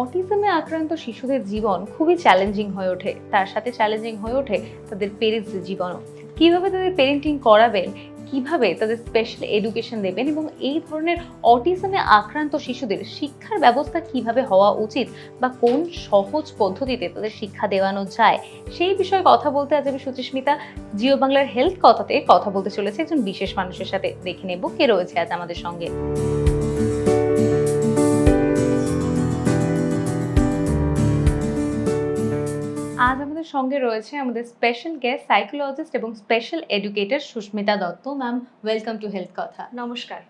অটিজমে আক্রান্ত শিশুদের জীবন খুবই চ্যালেঞ্জিং হয়ে ওঠে। তার সাথে চ্যালেঞ্জিং হয়ে ওঠে তাদের পেরেন্টসদের জীবনও। কীভাবে তাদের পেরেন্টিং করাবেন, কীভাবে তাদের স্পেশাল এডুকেশন দেবেন এবং এই ধরনের অটিজমে আক্রান্ত শিশুদের শিক্ষার ব্যবস্থা কীভাবে হওয়া উচিত বা কোন সহজ পদ্ধতিতে তাদের শিক্ষা দেওয়ানো যায়, সেই বিষয়ে কথা বলতে আজ আমি সুচিস্মিতা, জিও বাংলার হেলথ কথাতে কথা বলতে চলেছে একজন বিশেষ মানুষের সাথে। দেখে নেব কে রয়েছে আজ আমাদের সঙ্গে। আজ আমাদের সঙ্গে রয়েছে আমাদের স্পেশাল গেস্ট সাইকোলজিস্ট এবং special educator Susmita Dutta. Ma'am welcome to health কথা নমস্কার।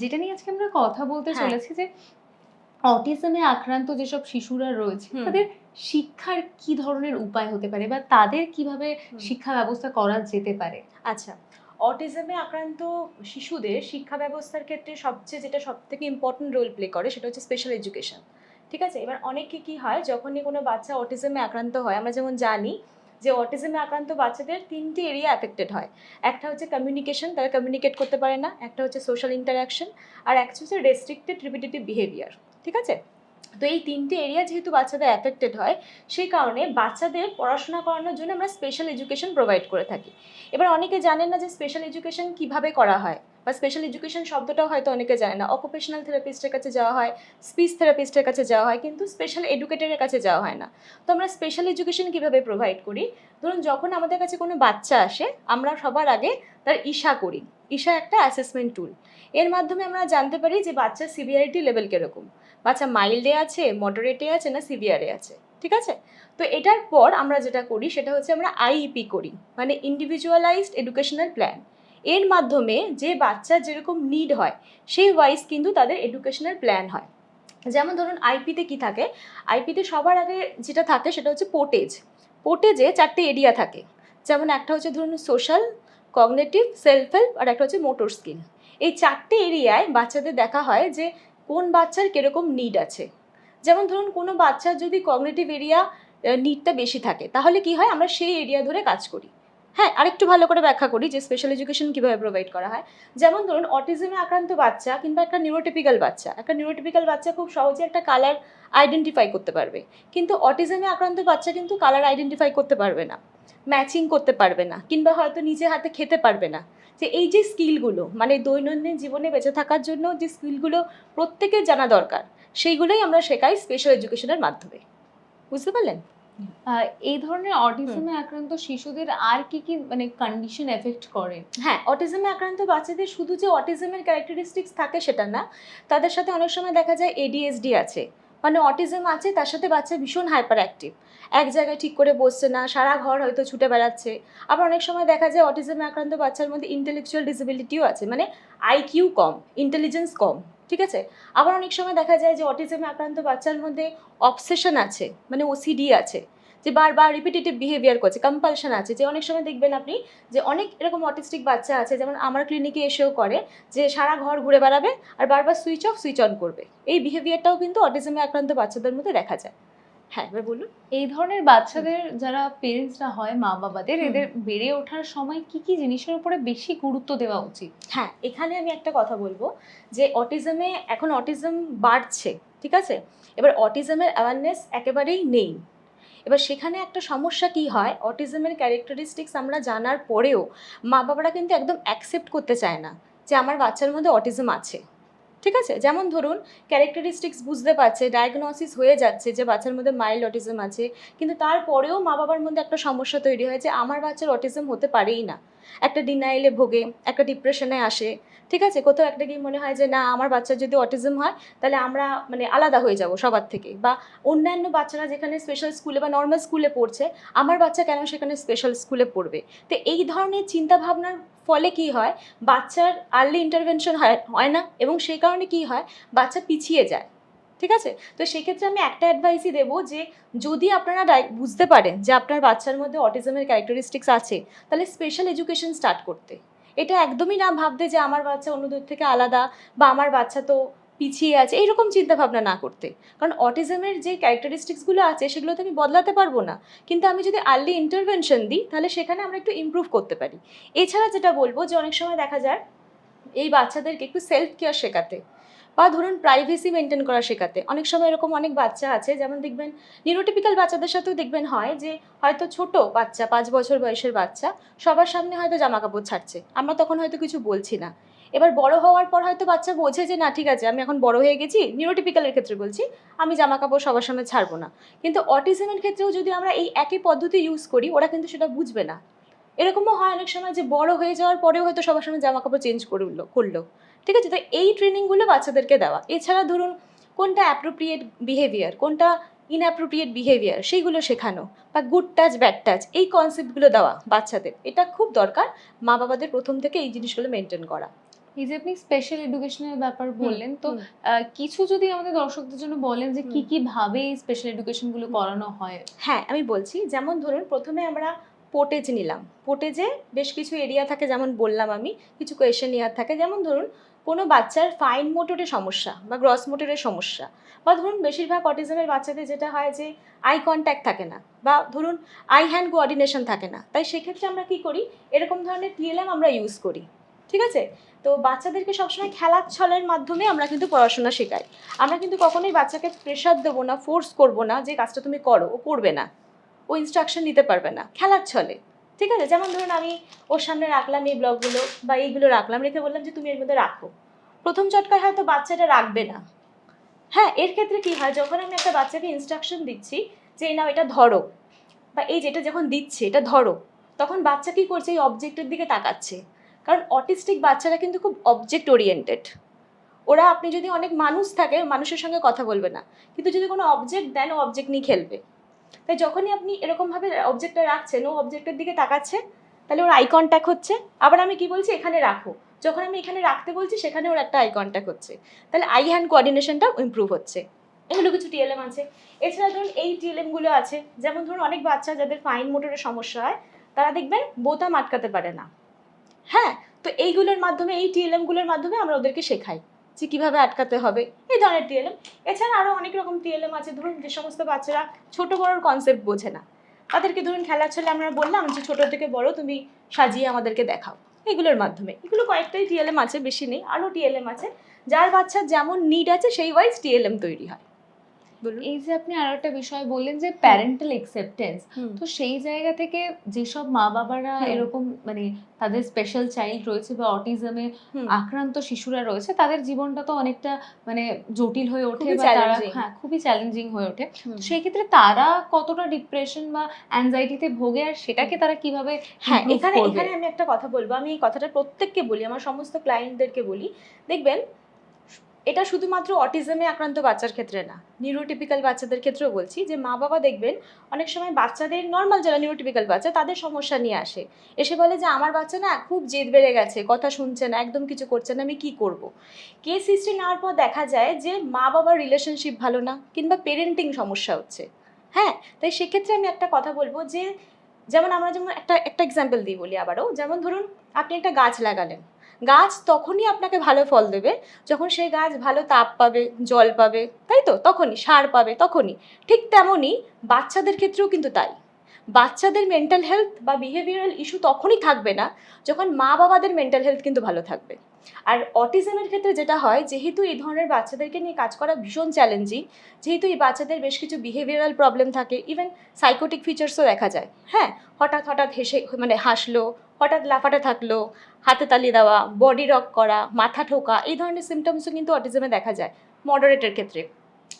যেটা নিয়ে আজকে আমরা কথা বলতে হ্যাঁ। চলেছি যে অটিজমে আক্রান্ত যেসব শিশুরা রয়েছে তাদের শিক্ষার কি ধরনের উপায় হতে পারে বা তাদের কীভাবে। শিক্ষা ব্যবস্থা করা যেতে পারে? আচ্ছা অটিজমে আক্রান্ত শিশুদের শিক্ষা ব্যবস্থার ক্ষেত্রে সবচেয়ে যেটা সব থেকে ইম্পর্টেন্ট রোল প্লে করে সেটা হচ্ছে স্পেশাল এডুকেশন ঠিক আছে? এবার অনেকে কি হয়, যখনই কোনো বাচ্চা অটিজমে আক্রান্ত হয়, আমরা যেমন জানি যে অটিজমে আক্রান্ত বাচ্চাদের তিনটি এরিয়া অ্যাফেক্টেড হয়। একটা হচ্ছে কমিউনিকেশন তারা কমিউনিকেট করতে পারে না। একটা হচ্ছে সোশ্যাল ইন্টারাকশন আর একটা হচ্ছে রেস্ট্রিক্টেড রিপিটেটিভ বিহেভিয়ার ঠিক আছে? তো এই তিনটে এরিয়া যেহেতু বাচ্চাদের অ্যাফেক্টেড হয়, সেই কারণে বাচ্চাদের পড়াশোনা করানোর জন্য আমরা স্পেশাল এডুকেশন প্রোভাইড করে থাকি। এবার অনেকে জানেন না যে স্পেশাল এডুকেশন কীভাবে করা হয়। বা স্পেশাল এডুকেশন শব্দটাও হয়তো অনেকে জানে না। অকুপেশনাল থেরাপিস্টের কাছে যাওয়া হয় স্পিচ থেরাপিস্টের কাছে যাওয়া হয়, কিন্তু স্পেশাল এডুকেটরের কাছে যাওয়া হয় না। তো আমরা স্পেশাল এডুকেশন কীভাবে প্রোভাইড করি? ধরুন যখন আমাদের কাছে কোনো বাচ্চা আসে, আমরা সবার আগে তার ঈশা করি। ঈশা একটা অ্যাসেসমেন্ট টুল এর মাধ্যমে আমরা জানতে পারি যে বাচ্চার সিভিয়ারিটি লেভেল কীরকম। বাচ্চা মাইল্ডে আছে মডারেটে আছে, না সিভিয়ারে আছে। ঠিক আছে? তো এটার পর আমরা যেটা করি, সেটা হচ্ছে আমরা আইইপি করি মানে ইন্ডিভিজুয়ালাইজড এডুকেশনাল প্ল্যান এর মাধ্যমে যে বাচ্চার যেরকম নিড হয়, সেই ওয়াইজ কিন্তু তাদের এডুকেশনাল প্ল্যান হয়। যেমন ধরুন আইপিতে কি থাকে? আইপিতে সবার আগে যেটা থাকে সেটা হচ্ছে পোটেজ পোটেজে চারটে এরিয়া থাকে। যেমন একটা হচ্ছে ধরুন সোশ্যাল কগনেটিভ সেলফ হেল্প আর একটা হচ্ছে মোটর স্কিল এই চারটে এরিয়ায় বাচ্চাদের দেখা হয় যে কোন বাচ্চার কীরকম নিড আছে। যেমন ধরুন কোনো বাচ্চার যদি কগনেটিভ এরিয়া নিডটা বেশি থাকে, তাহলে কি হয়? আমরা সেই এরিয়া ধরে কাজ করি। হ্যাঁ আরেকটু ভালো করে ব্যাখ্যা করি যে স্পেশাল এডুকেশন কীভাবে প্রোভাইড করা হয়। যেমন ধরুন অটিজমে আক্রান্ত বাচ্চা কিংবা একটা নিউরোটিপিক্যাল বাচ্চা, একটা নিউরোটিপিক্যাল বাচ্চা খুব সহজে একটা কালার আইডেন্টিফাই করতে পারবে। কিন্তু অটিজমে আক্রান্ত বাচ্চা কিন্তু কালার আইডেন্টিফাই করতে পারবে না ম্যাচিং করতে পারবে না, কিংবা হয়তো নিজে হাতে খেতে পারবে না। যে এই যে স্কিলগুলো মানে দৈনন্দিন জীবনে বেঁচে থাকার জন্য যে স্কিলগুলো প্রত্যেকের জানা দরকার, সেইগুলোই আমরা শেখাই স্পেশাল এডুকেশনের মাধ্যমে। বুঝতে পারলেন? এই ধরনের অটিজমে আক্রান্ত শিশুদের আর কি কি মানে কন্ডিশন এফেক্ট করে? হ্যাঁ অটিজমে আক্রান্ত বাচ্চাদের শুধু যে অটিজমের ক্যারেক্টারিস্টিক্স থাকে সেটা না তাদের সাথে অনেক সময় দেখা যায় এডিএসডি আছে। মানে অটিজম আছে তার সাথে বাচ্চা ভীষণ হাইপার অ্যাক্টিভ এক জায়গায় ঠিক করে বসছে না সারা ঘর হয়তো ছুটে বেড়াচ্ছে। আবার অনেক সময় দেখা যায় অটিজমে আক্রান্ত বাচ্চার মধ্যে ইন্টেলেকচুয়াল ডিসেবিলিটিও আছে মানে আইকিউ কম ইন্টেলিজেন্স কম। ঠিক আছে? আবার অনেক সময় দেখা যায় যে অটিজমে আক্রান্ত বাচ্চার মধ্যে অবসেশন আছে মানে ওসিডি আছে, যে বারবার রিপিটেটিভ বিহেভিয়ার করছে কম্পালশন আছে, যে অনেক সময় দেখবেন আপনি যে অনেক এরকম অটিস্টিক বাচ্চা আছে, যেমন আমার ক্লিনিকে এসেও করে, যে সারা ঘর ঘুরে বেড়াবে আর বারবার সুইচ অফ সুইচ অন করবে। এই বিহেভিয়ারটাও কিন্তু অটিজমে আক্রান্ত বাচ্চাদের মধ্যে দেখা যায়। হ্যাঁ এবার বলুন। এই ধরনের বাচ্চাদের যারা পেরেন্টসরা হয় মা বাবাদের এদের বেড়ে ওঠার সময় কি কি জিনিসের উপরে বেশি গুরুত্ব দেওয়া উচিত? হ্যাঁ এখানে আমি একটা কথা বলব যে অটিজমে এখন অটিজম বাড়ছে ঠিক আছে? এবার অটিজমের অ্যাওয়ারনেস একেবারেই নেই। এবার সেখানে একটা সমস্যা কি হয়? অটিজমের ক্যারেক্টারিস্টিক্স আমরা জানার পরেও মা বাবারা কিন্তু একদম অ্যাকসেপ্ট করতে চায় না যে আমার বাচ্চার মধ্যে অটিজম আছে। ঠিক আছে? যেমন ধরুন ক্যারেক্টারিস্টিক্স বুঝতে পারছে ডায়াগনোসিস হয়ে যাচ্ছে যে বাচ্চার মধ্যে মাইল্ড অটিজম আছে, কিন্তু তারপরেও মা বাবার মধ্যে একটা সমস্যা তৈরি হয় যে আমার বাচ্চার অটিজম হতে পারেই না। একটা ডিনাইলে ভোগে, একটা ডিপ্রেশনে আসে, ঠিক আছে? কোথাও একটা গিয়ে মনে হয় যে, না, আমার বাচ্চার যদি অটিজম হয়, তাহলে আমরা মানে আলাদা হয়ে যাব সবার থেকে। বা অন্যান্য বাচ্চারা যেখানে স্পেশাল স্কুলে বা নর্মাল স্কুলে পড়ছে, আমার বাচ্চা কেন সেখানে স্পেশাল স্কুলে পড়বে? তো এই ধরনের চিন্তা ভাবনার ফলে কি হয়? বাচ্চার আর্লি ইন্টারভেনশন হয় হয় না? এবং সেই কারণে কি হয়? বাচ্চা পিছিয়ে যায়। ঠিক আছে? তো সেক্ষেত্রে আমি একটা অ্যাডভাইসই দেবো যে, যদি আপনারা বুঝতে পারেন যে আপনার বাচ্চার মধ্যে অটিজমের ক্যারেক্টারিস্টিক্স আছে, তাহলে স্পেশাল এডুকেশন স্টার্ট করতে। এটা একদমই না ভাবতে যে আমার বাচ্চা অন্যদের থেকে আলাদা বা আমার বাচ্চা তো পিছিয়ে আছে, এইরকম চিন্তা ভাবনা না করতে। কারণ অটিজমের যে ক্যারেক্টারিস্টিক্সগুলো আছে সেগুলো তো আমি বদলাতে পারব না। কিন্তু আমি যদি আর্লি ইন্টারভেনশন দিই, তাহলে সেখানে আমরা একটু ইমপ্রুভ করতে পারি। এছাড়া যেটা বলব যে, অনেক সময় দেখা যায়, এই বাচ্চাদেরকে একটু সেলফ কেয়ার শেখাতে। বা ধরুন প্রাইভেসি মেনটেন করা শেখাতে। অনেক সময় এরকম অনেক বাচ্চা আছে, যেমন দেখবেন নিউরোটিপিক্যাল বাচ্চাদের সাথেও দেখবেন হয় যে, হয়তো ছোট বাচ্চা, পাঁচ বছর বয়সের বাচ্চা, সবার সামনে হয়তো জামা কাপড় ছাড়ছে। আমরা তখন হয়তো কিছু বলছি না। এবার বড় হওয়ার পর হয়তো বাচ্চা বোঝে যে, না, ঠিক আছে, আমি এখন বড় হয়ে গেছি নিউরোটিপিক্যালের ক্ষেত্রে বলছি, আমি জামা কাপড় সবার সামনে ছাড়বো না। কিন্তু অটিজমের ক্ষেত্রেও যদি আমরা এই একই পদ্ধতি ইউজ করি, ওরা কিন্তু সেটা বুঝবে না। এরকমও হয় অনেক সময় যে বড় হয়ে যাওয়ার পরেও হয়তো সবার সময় জামা কাপড় চেঞ্জ করল করল। ঠিক আছে? তো এই ট্রেনিংগুলো বাচ্চাদেরকে দেওয়া। এছাড়া ধরুন কোনটা অ্যাপ্রোপ্রিয়েট বিহেভিয়ার কোনটা ইনঅ্যাপ্রোপ্রিয়েট বিহেভিয়ার সেইগুলো শেখানো বা গুড টাচ ব্যাড টাচ এই কনসেপ্টগুলো দেওয়া বাচ্চাদের। এটা খুব দরকার মা বাবাদের প্রথম থেকে এই জিনিসগুলো মেনটেন করা। এই যে আপনি স্পেশাল এডুকেশনের ব্যাপার বললেন তো কিছু যদি আমাদের দর্শকদের জন্য বলেন যে কি হুম। কি ভাবে এই স্পেশাল এডুকেশনগুলো করানো হয়? হ্যাঁ আমি বলছি যেমন ধরুন প্রথমে আমরা পোটেজ নিলাম। পোটেজে বেশ কিছু এরিয়া থাকে যেমন বললাম আমি, কিছু কোয়েশন ইয়ার থাকে। যেমন ধরুন, কোনো বাচ্চার ফাইন মোটরের সমস্যা বা গ্রস মোটরের সমস্যা বা ধরুন বেশিরভাগ অটিজমের বাচ্চাদের যেটা হয় যে আই কন্ট্যাক্ট থাকে না বা ধরুন আই হ্যান্ড কোঅর্ডিনেশন থাকে না। তাই সেক্ষেত্রে আমরা কি করি? এরকম ধরনের টিএলএম আমরা ইউজ করি। ঠিক আছে? তো বাচ্চাদেরকে সবসময় খেলার ছলের মাধ্যমে আমরা কিন্তু পড়াশোনা শেখাই। আমরা কিন্তু কখনোই বাচ্চাকে প্রেশার দেবো না ফোর্স করব না যে কাজটা তুমি করো, ও করবে না। ও ইনস্ট্রাকশন দিতে পারবে না। খেলার ছলে। ঠিক আছে? যেমন ধরুন আমি ওর সামনে রাখলাম এই ব্লগগুলো বা এইগুলো রাখলাম, রেখে বললাম যে তুমি এর মধ্যে রাখো। প্রথম চটকায় হয়তো বাচ্চাটা রাখবে না। হ্যাঁ এর ক্ষেত্রে কি হয়? যখন আমি একটা বাচ্চাকে ইনস্ট্রাকশন দিচ্ছি যে নাও, এটা ধরো। বা এই যেটা যখন দিচ্ছে, এটা ধরো। তখন বাচ্চা কি করছে? এই অবজেক্টের দিকে তাকাচ্ছে। কারণ অটিস্টিক বাচ্চারা কিন্তু খুব অবজেক্ট ওরিয়েন্টেড ওরা, আপনি যদি অনেক মানুষ থাকে, মানুষের সঙ্গে কথা বলবে না। কিন্তু যদি কোনো অবজেক্ট দেন, ও অবজেক্ট নিয়ে খেলবে। তাই যখনই আপনি এরকমভাবে অবজেক্টটা রাখছেন, ও অবজেক্টের দিকে তাকাচ্ছে, তাহলে ওর আই কন্ট্যাক্ট হচ্ছে। আবার আমি কি বলছি? এখানে রাখো। যখন আমি এখানে রাখতে বলছি, সেখানে ওর একটা আই কন্ট্যাক্ট হচ্ছে। তাহলে আই হ্যান্ড কোঅর্ডিনেশনটা ইম্প্রুভ হচ্ছে। এগুলো কিছু টিএলএম আছে। এছাড়া ধরুন এই টিএলএমগুলো আছে, যেমন ধরুন অনেক বাচ্চা যাদের ফাইন মোটরের সমস্যা হয়, তারা দেখবেন বোতাম আটকাতে পারে না। হ্যাঁ তো এইগুলোর মাধ্যমে, এই টিএলএমগুলোর মাধ্যমে আমরা ওদেরকে শেখাই। যে কীভাবে আটকাতে হবে, এই ধরনের টিএলএম এছাড়া আরও অনেক রকম টিএলএম আছে। ধরুন যে সমস্ত বাচ্চারা ছোট বড়োর কনসেপ্ট বোঝে না। তাদেরকে ধরুন খেলার ছলে আমরা বললাম যে, ছোটো থেকে বড় তুমি সাজিয়ে আমাদেরকে দেখাও। এগুলোর মাধ্যমে। এগুলো কয়েকটাই টিএলএম আছে, বেশি নেই। আরও টিএলএম আছে। যার বাচ্চার যেমন নিড আছে, সেই ওয়াইজ টিএলএম তৈরি হয়। এই যে আপনি আরও একটা বিষয় বললেন যে প্যারেন্টাল অ্যাকসেপ্টেন্স হুম। তো সেই জায়গা থেকে যেসব মা বাবারা এরকম মানে তাদের স্পেশাল চাইল্ড রয়েছে বা অটিজমে। আক্রান্ত শিশুরা রয়েছে তাদের জীবনটা তো অনেকটা মানে জটিল হয়ে ওঠে বা তারা হ্যাঁ খুবই চ্যালেঞ্জিং হয়ে ওঠে। সেই ক্ষেত্রে তারা কতটা ডিপ্রেশন বা অ্যাংজাইটিতে ভোগে আর সেটাকে তারা কীভাবে হ্যাঁ এখানে এখানে আমি একটা কথা বলব। আমি এই কথাটা প্রত্যেককে বলি আমার সমস্ত ক্লায়েন্টদেরকে বলি। দেখবেন এটা শুধুমাত্র অটিজমে আক্রান্ত বাচ্চার ক্ষেত্রে না নিউরোটিপিক্যাল বাচ্চাদের ক্ষেত্রেও বলছি যে মা বাবা দেখবেন অনেক সময় বাচ্চাদের নর্মাল যারা নিউরোটিপিক্যাল বাচ্চা তাদের সমস্যা নিয়ে আসে। এসে বলে যে আমার বাচ্চা না খুব জেদ বেড়ে গেছে, কথা শুনছে না, একদম কিছু করছে না, আমি কি করব? কেস হিস্ট্রি নেওয়ার পর দেখা যায় যে মা বাবার রিলেশনশিপ ভালো না, কিংবা পেরেন্টিং সমস্যা হচ্ছে। হ্যাঁ তাই সেক্ষেত্রে আমি একটা কথা বলব যে, যেমন আমরা যেমন একটা একটা এক্সাম্পল দিই বলি আবারও, যেমন ধরুন আপনি একটা গাছ লাগালেন। গাছ তখনই আপনাকে ভালো ফল দেবে। যখন সেই গাছ ভালো তাপ পাবে, জল পাবে, তাই তো? তখনই, সার পাবে, তখনই। ঠিক তেমনই বাচ্চাদের ক্ষেত্রেও কিন্তু তাই। বাচ্চাদের মেন্টাল হেলথ বা বিহেভিয়ারাল ইস্যু তখনই থাকবে না যখন মা বাবাদের মেন্টাল হেলথ কিন্তু ভালো থাকবে। আর অটিজমের ক্ষেত্রে যেটা হয়, যেহেতু এই ধরনের বাচ্চাদেরকে নিয়ে কাজ করা ভীষণ চ্যালেঞ্জিং যেহেতু এই বাচ্চাদের বেশ কিছু বিহেভিয়ারাল প্রবলেম থাকে ইভেন সাইকোটিক ফিচার্সও দেখা যায়। হ্যাঁ হঠাৎ হঠাৎ হেসে মানে হাসলো, হঠাৎ লাফাটা থাকল, হাতে তালি দেওয়া বডি রক করা, মাথা ঠোকা, এই ধরনের সিমটমসও কিন্তু অটিজমে দেখা যায় মডারেটের ক্ষেত্রে।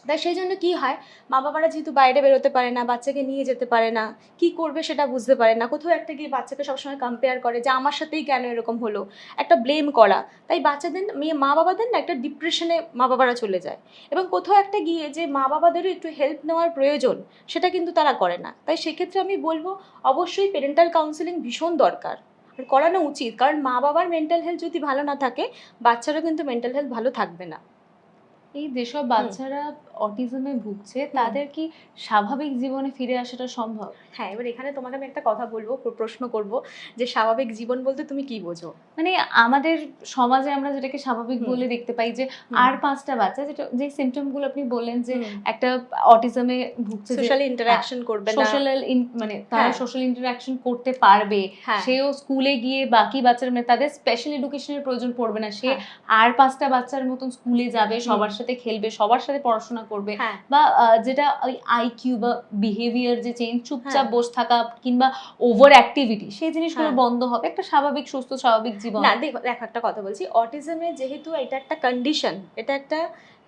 তাই সেই জন্য কী হয়? মা বাবারা যেহেতু বাইরে বেরোতে পারে না, বাচ্চাকে নিয়ে যেতে পারে না, কি করবে সেটা বুঝতে পারে না। কোথাও একটা গিয়ে বাচ্চাকে সবসময় কম্পেয়ার করে যে, আমার সাথেই কেন এরকম হলো? একটা ব্লেম করা। তাই বাচ্চাদের, মেয়ে মা বাবাদের না একটা ডিপ্রেশনে মা বাবারা চলে যায়। এবং কোথাও একটা গিয়ে যে মা বাবাদেরও একটু হেল্প নেওয়ার প্রয়োজন, সেটা কিন্তু তারা করে না। তাই সেক্ষেত্রে আমি বলব, অবশ্যই পেরেন্টাল কাউন্সিলিং ভীষণ দরকার। করানো উচিত। কারণ মা বাবার মেন্টাল হেলথ যদি ভালো না থাকে, বাচ্চারও কিন্তু মেন্টাল হেলথ ভালো থাকবে না। এই যেসব বাচ্চারা অটিজমে ভুগছে তাদের কি স্বাভাবিক জীবনে ফিরে আসাটা সম্ভব? হ্যাঁ এবার এখানে তোমাকে আমি একটা কথা বলব প্রশ্ন করব যে স্বাভাবিক জীবন বলতে তুমি কি বোঝো? মানে আমাদের সমাজে আমরা যেটাকে স্বাভাবিক বলে দেখতে পাই যে আর পাঁচটা বাচ্চা যেটা যে সিমটমগুলো আপনি বললেন যে একটা অটিজমে ভুগছে সোশ্যাল ইন্টারাকশন করবে না। সোশ্যাল মানে তারা। সোশ্যাল ইন্টারাকশন করতে পারবে হ্যাঁ। সেও স্কুলে গিয়ে বাকি বাচ্চারা মানে তাদের স্পেশাল এডুকেশনের প্রয়োজন পড়বে না সে হ্যাঁ। আর পাঁচটা বাচ্চার মতন স্কুলে যাবে সবার সাথে খেলবে সবার সাথে পড়াশোনা করবে হ্যাঁ বা যেটা ওই আইকিউ বা বিহেভিয়ার যে চেঞ্জ চুপচাপ হ্যাঁ। বসে থাকা কিংবা ওভার অ্যাক্টিভিটি সেই জিনিসগুলো হ্যাঁ। বন্ধ হবে একটা স্বাভাবিক সুস্থ স্বাভাবিক জীবন না দেখো দেখো একটা কথা বলছি অটিজমে যেহেতু এটা একটা কন্ডিশন এটা একটা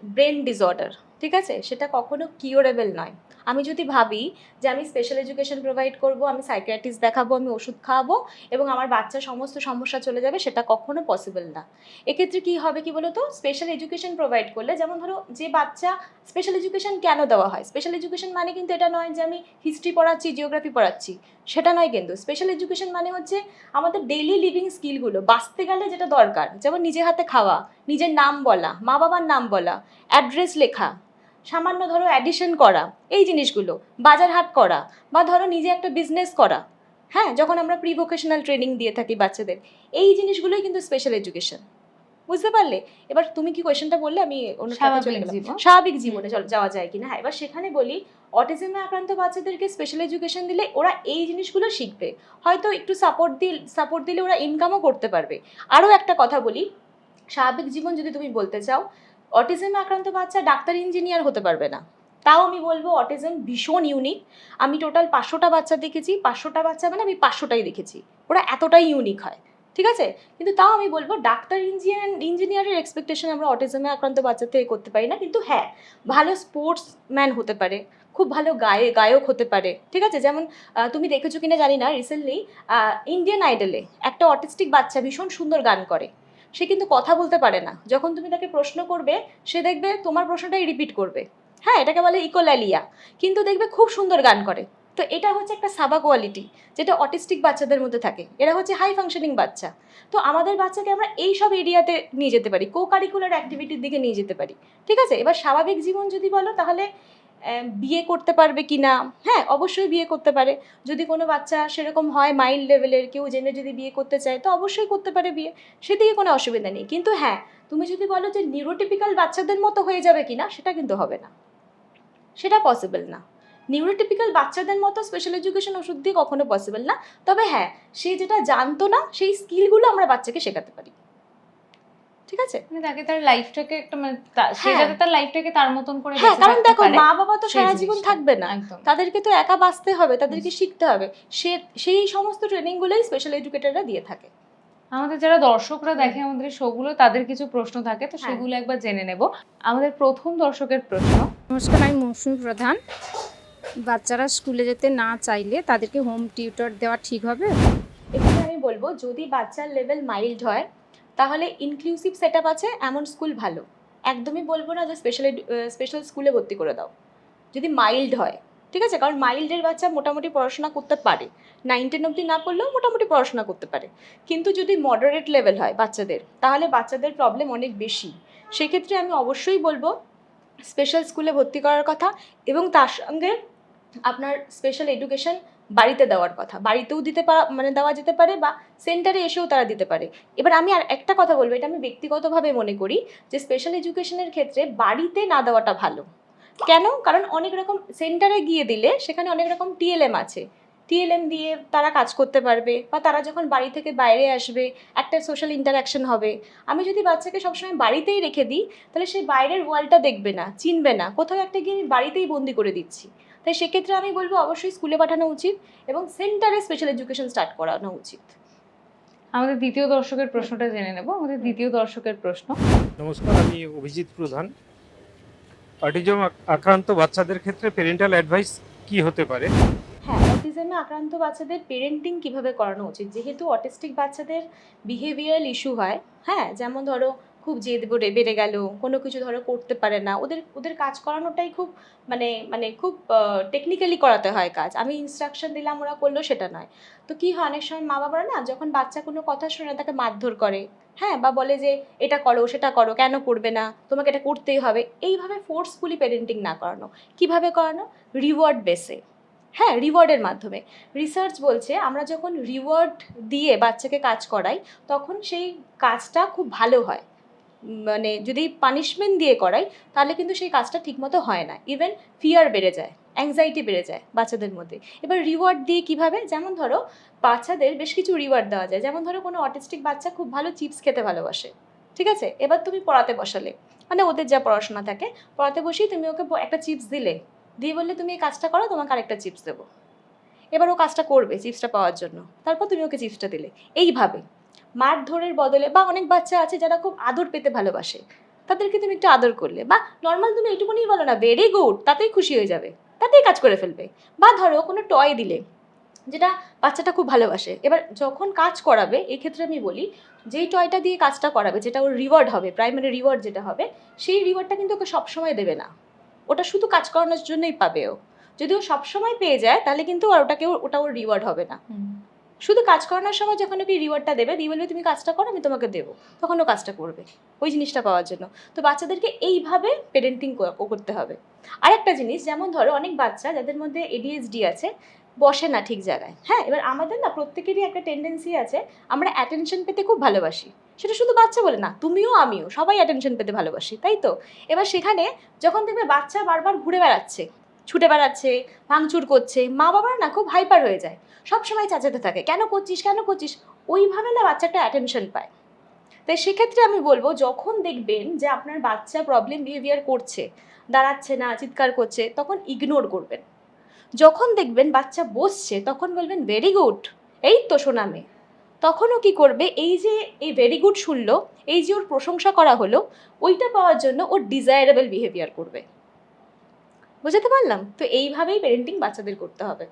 ব্রেন ডিসঅর্ডার ঠিক আছে? সেটা কখনো কিওরেবল নয়। আমি যদি ভাবি যে আমি স্পেশাল এডুকেশন প্রোভাইড করব, আমি সাইকিয়াট্রিস্ট দেখাবো, আমি ওষুধ খাওয়াবো এবং আমার বাচ্চার সমস্ত সমস্যা চলে যাবে, সেটা কখনো পসিবল না। এক্ষেত্রে কি হবে কি বলতো? স্পেশাল এডুকেশন প্রোভাইড করলে, যেমন ধরো যে বাচ্চা স্পেশাল এডুকেশন কেন দেওয়া হয়? স্পেশাল এডুকেশন মানে কিন্তু এটা নয় যে আমি হিস্ট্রি পড়াচ্ছি জিওগ্রাফি পড়াচ্ছি, সেটা নয় কিন্তু। স্পেশাল এডুকেশন মানে হচ্ছে আমাদের ডেইলি লিভিং স্কিলগুলো বাঁচতে গেলে যেটা দরকার, যেমন নিজে হাতে খাওয়া, নিজের নাম বলা মা বাবার নাম বলা অ্যাড্রেস লেখা। সামান্য ধরো অ্যাডিশন করা এই জিনিসগুলো বাজার হাট করা বা ধরো নিজে একটা বিজনেস করা হ্যাঁ যখন আমরা প্রি ভোকেশনাল ট্রেনিং দিয়ে থাকি বাচ্চাদের এই জিনিসগুলোই কিন্তু স্পেশাল এডুকেশন বুঝতে পারলে? এবার তুমি কি কোয়েশ্চেনটা বললে? আমি স্বাভাবিক গেলাম। জীবন। স্বাভাবিক জীবনে যাওয়া যায় কিনা? হ্যাঁ এবার সেখানে বলি অটিজমে আক্রান্ত বাচ্চাদেরকে স্পেশাল এডুকেশন দিলে ওরা এই জিনিসগুলো শিখবে। হয়তো একটু সাপোর্ট দিল সাপোর্ট দিলে ওরা ইনকামও করতে পারবে। আরও একটা কথা বলি স্বাভাবিক জীবন যদি তুমি বলতে চাও অটিজমে আক্রান্ত বাচ্চা ডাক্তার, ইঞ্জিনিয়ার হতে পারবে না। তাও আমি বলব অটিজম ভীষণ ইউনিক আমি টোটাল পাঁচশোটা বাচ্চা দেখেছি, পাঁচশোটা বাচ্চা মানে আমি পাঁচশোটাই দেখেছি। ওরা এতটাই ইউনিক হয়, ঠিক আছে? কিন্তু তাও আমি বলব ডাক্তার, ইঞ্জিনিয়ার, ইঞ্জিনিয়ারের এক্সপেকটেশন আমরা অটিজমে আক্রান্ত বাচ্চা থেকে করতে পারি না। কিন্তু হ্যাঁ ভালো স্পোর্টস ম্যান হতে পারে, খুব ভালো গায়ে, গায়ক হতে পারে, ঠিক আছে? যেমন তুমি দেখেছ কিনা জানি না রিসেন্টলি ইন্ডিয়ান আইডলে একটা অটিস্টিক বাচ্চা ভীষণ সুন্দর গান করে। সে কিন্তু কথা বলতে পারে না। যখন তুমি তাকে প্রশ্ন করবে, সে দেখবে তোমার প্রশ্নটাই রিপিট করবে। হ্যাঁ এটাকে বলে ইকোল্যালিয়া কিন্তু দেখবে খুব সুন্দর গান করে। তো এটা হচ্ছে একটা সাবা কোয়ালিটি যেটা অটিস্টিক বাচ্চাদের মধ্যে থাকে। এরা হচ্ছে হাই ফাংশনিং বাচ্চা। তো আমাদের বাচ্চাকে আমরা এই সব এরিয়াতে নিয়ে যেতে পারি। কো কারিকুলার অ্যাক্টিভিটির দিকে নিয়ে যেতে পারি। ঠিক আছে? এবার স্বাভাবিক জীবন যদি বলো, তাহলে বিয়ে করতে পারবে কি না হ্যাঁ অবশ্যই বিয়ে করতে পারে। যদি কোনো বাচ্চা সেরকম হয় মাইল্ড লেভেলের কেউ জেনে যদি বিয়ে করতে চায়, তো অবশ্যই করতে পারে বিয়ে। সেদিকে কোনো অসুবিধা নেই। কিন্তু হ্যাঁ তুমি যদি বলো যে নিউরোটিপিক্যাল বাচ্চাদের মতো হয়ে যাবে কি না সেটা কিন্তু হবে না। সেটা পসিবল না। নিউরোটিপিক্যাল বাচ্চাদের মতো স্পেশাল এডুকেশন ওষুধ দিয়ে কখনো পসিবল না। তবে হ্যাঁ সে যেটা জানতো না, সেই স্কিলগুলো আমরা বাচ্চাকে শেখাতে পারি। ঠিক আছে? মানে তাকে তার লাইফটাকে একটা মানে সে হ্যাঁ। যাতে তার লাইফটাকে তার মতন করে হ্যাঁ কারণ দেখো মা বাবা তো সারা জীবন থাকবে না। তাদেরকে তো একা বাঁচতে হবে তাদেরকে শিখতে হবে। সে সেই সমস্ত ট্রেনিংগুলোই স্পেশাল এডুকেটররা দিয়ে থাকে। আমাদের যারা দর্শকরা দেখে আমাদের শোগুলো তাদের কিছু প্রশ্ন থাকে তো হ্যাঁ। সেগুলো একবার জেনে নেব। আমাদের প্রথম দর্শকের প্রশ্ন। নমস্কার আমি মৌসুমী প্রধান। বাচ্চারা স্কুলে যেতে না চাইলে তাদেরকে হোম টিউটর দেওয়া ঠিক হবে? এখানে আমি বলব যদি বাচ্চার লেভেল মাইল্ড হয় তাহলে ইনক্লুসিভ সেট আছে, এমন স্কুল ভালো। একদমই বলব না যে স্পেশাল স্পেশাল স্কুলে ভর্তি করে দাও। যদি মাইল্ড হয়, ঠিক আছে? কারণ মাইল্ডের বাচ্চা মোটামুটি পড়াশোনা করতে পারে। নাইন টেন অবধি না করলেও মোটামুটি পড়াশোনা করতে পারে। কিন্তু যদি মডারেট লেভেল হয় বাচ্চাদের, তাহলে বাচ্চাদের প্রবলেম অনেক বেশি। সেক্ষেত্রে আমি অবশ্যই বলব স্পেশাল স্কুলে ভর্তি করার কথা এবং তার সঙ্গে আপনার স্পেশাল এডুকেশন বাড়িতে দেওয়ার কথা। বাড়িতেও দিতে পারা মানে দেওয়া যেতে পারে বা সেন্টারে এসেও তারা দিতে পারে। এবার আমি আর একটা কথা বলব, এটা আমি ব্যক্তিগতভাবে মনে করি যে স্পেশাল এডুকেশনের ক্ষেত্রে বাড়িতে না দেওয়াটা ভালো। কেন? কারণ অনেক রকম সেন্টারে গিয়ে দিলে সেখানে অনেক রকম টিএলএম আছে। টিএলএম দিয়ে তারা কাজ করতে পারবে বা তারা যখন বাড়ি থেকে বাইরে আসবে, একটা সোশ্যাল ইন্টারাকশন হবে। আমি যদি বাচ্চাকে সবসময় বাড়িতেই রেখে দিই, তাহলে সে বাইরের ওয়ার্ল্ডটা দেখবে না, চিনবে না। কোথাও একটা গিয়ে আমি বাড়িতেই বন্দি করে দিচ্ছি। তাই সেক্ষেত্রে আমি বলব অবশ্যই স্কুলে পাঠানো উচিত এবং সেন্টারে স্পেশাল এডুকেশন স্টার্ট করানো উচিত। আমাদের দ্বিতীয় দর্শকের প্রশ্নটা জেনে নেব। আমাদের দ্বিতীয় দর্শকের প্রশ্ন। নমস্কার আমি অভিজিৎ প্রধান। অটিজম আক্রান্ত বাচ্চাদের ক্ষেত্রে প্যারেন্টাল অ্যাডভাইস কি হতে পারে? হ্যাঁ অটিজমে আক্রান্ত বাচ্চাদের পেরেন্টিং কীভাবে করানো উচিত? যেহেতু অটিস্টিক বাচ্চাদের বিহেভিয়ারাল ইস্যু হয় হ্যাঁ যেমন ধরো খুব জেদ বেড়ে বেড়ে গেল, কোনো কিছু ধরো করতে পারে না। ওদের ওদের কাজ করানোটাই খুব মানে মানে খুব টেকনিক্যালি করাতে হয় কাজ। আমি ইনস্ট্রাকশন দিলাম, ওরা করল, সেটা নয়। তো কি হয়, অনেক সময় মা বাবারা না, যখন বাচ্চা কোনো কথা শুনে, তাকে মারধর করে। হ্যাঁ? বা বলে যে, এটা করো, সেটা করো, কেন করবে না? তোমাকে এটা করতেই হবে। এইভাবে ফোর্সফুলি পেরেন্টিং না করানো। কীভাবে করানো? রিওয়ার্ড বেসে হ্যাঁ? রিওয়ার্ডের মাধ্যমে। রিসার্চ বলছে, আমরা যখন রিওয়ার্ড দিয়ে বাচ্চাকে কাজ করাই, তখন সেই কাজটা খুব ভালো হয়। মানে যদি পানিশমেন্ট দিয়ে করাই, তাহলে কিন্তু সেই কাজটা ঠিকমতো হয় না। ইভেন ফিয়ার বেড়ে যায় অ্যাংজাইটি বেড়ে যায় বাচ্চাদের মধ্যে। এবার রিওয়ার্ড দিয়ে কীভাবে? যেমন ধরো, বাচ্চাদের বেশ কিছু রিওয়ার্ড দেওয়া যায়। যেমন ধরো, কোনো অটিস্টিক বাচ্চা খুব ভালো চিপস খেতে ভালোবাসে। ঠিক আছে? এবার তুমি পড়াতে বসালে। মানে ওদের যা পড়াশোনা থাকে, পড়াতে বসেই তুমি ওকে একটা চিপস দিলে। দিয়ে বললে, তুমি এই কাজটা করো, তোমাকে আরেকটা চিপস দেবো। এবার ও কাজটা করবে চিপসটা পাওয়ার জন্য। তারপর তুমি ওকে চিপসটা দিলে। এইভাবে। মারধরের বদলে বা অনেক বাচ্চা আছে যারা খুব আদর পেতে ভালোবাসে, তাদেরকে তুমি একটু আদর করলে বা নর্মাল তুমি এইটুকুনি বলো না ভেরি গুড তাতেই খুশি হয়ে যাবে, তাতেই কাজ করে ফেলবে। বা ধরো কোনো টয় দিলে, যেটা বাচ্চাটা খুব ভালোবাসে, এবার যখন কাজ করাবে, এই ক্ষেত্রে আমি বলি, যেই টয়টা দিয়ে কাজটা করাবে, যেটা ওর রিওয়ার্ড হবে প্রাইমারি রিওয়ার্ড যেটা হবে, সেই রিওয়ার্ডটা কিন্তু ওকে সবসময় দেবে না। ওটা শুধু কাজ করানোর জন্যই পাবে ও। যদি ও সবসময় পেয়ে যায়, তাহলে কিন্তু আর ওটাকে ওটা ওর রিওয়ার্ড হবে না। শুধু কাজ করানোর সময় যখন ওকে রিওয়ার্ডটা দেবে, দিয়ে বলবে, তুমি কাজটা করো, আমি তোমাকে দেবো। তখন ও কাজটা করবে, ওই জিনিসটা পাওয়ার জন্য। তো বাচ্চাদেরকে এইভাবে পেরেন্টিং করতে হবে। আরেকটা জিনিস, যেমন ধরো অনেক বাচ্চা যাদের মধ্যে এডিএসডি আছে, বসে না ঠিক জায়গায় হ্যাঁ? এবার আমাদের না প্রত্যেকেরই একটা টেন্ডেন্সি আছে, আমরা অ্যাটেনশন পেতে খুব ভালোবাসি। সেটা শুধু বাচ্চা বলে না, তুমিও আমিও, সবাই অ্যাটেনশন পেতে ভালোবাসি, তাই তো? এবার সেখানে যখন দেখবে বাচ্চা বারবার ঘুরে বেড়াচ্ছে ছুটে বেড়াচ্ছে, ভাঙচুর করছে, মা বাবারা না খুব হাইপার হয়ে যায়। সব সময় চাচাতে থাকে, কেন করছিস কেন করছিস? ওইভাবে না বাচ্চাটা অ্যাটেনশন পায়। তাই সেক্ষেত্রে আমি বলব, যখন দেখবেন যে আপনার বাচ্চা প্রবলেম বিহেভিয়ার করছে, দাঁড়াচ্ছে না, চিৎকার করছে, তখন ইগনোর করবেন। যখন দেখবেন বাচ্চা বসছে, তখন বলবেন ভেরি গুড এই তো শোনা মেয়ে। তখনও কি করবে, এই যে এই ভেরি গুড শুনলো, এই যে ওর প্রশংসা করা হলো, ওইটা পাওয়ার জন্য ওর ডিজায়ারেবল বিহেভিয়ার করবে। বুঝাতে পারলাম? তো এইভাবেই পেরেন্টিং বাচ্চাদের করতে হবে।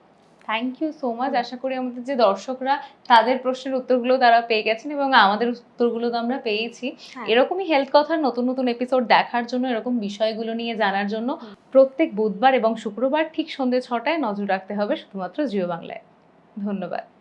থ্যাংক ইউ সো মাচ আশা করি আমাদের যে দর্শকরা তাদের প্রশ্নের উত্তরগুলো তারা পেয়ে গেছেন এবং আমাদের উত্তরগুলো তো আমরা পেয়েছি। হ্যাঁ। এরকমই হেলথ কথার নতুন নতুন এপিসোড দেখার জন্য এরকম বিষয়গুলো নিয়ে জানার জন্য প্রত্যেক বুধবার এবং শুক্রবার ঠিক সন্ধ্যে ছটায় নজর রাখতে হবে শুধুমাত্র জিও বাংলায়। ধন্যবাদ।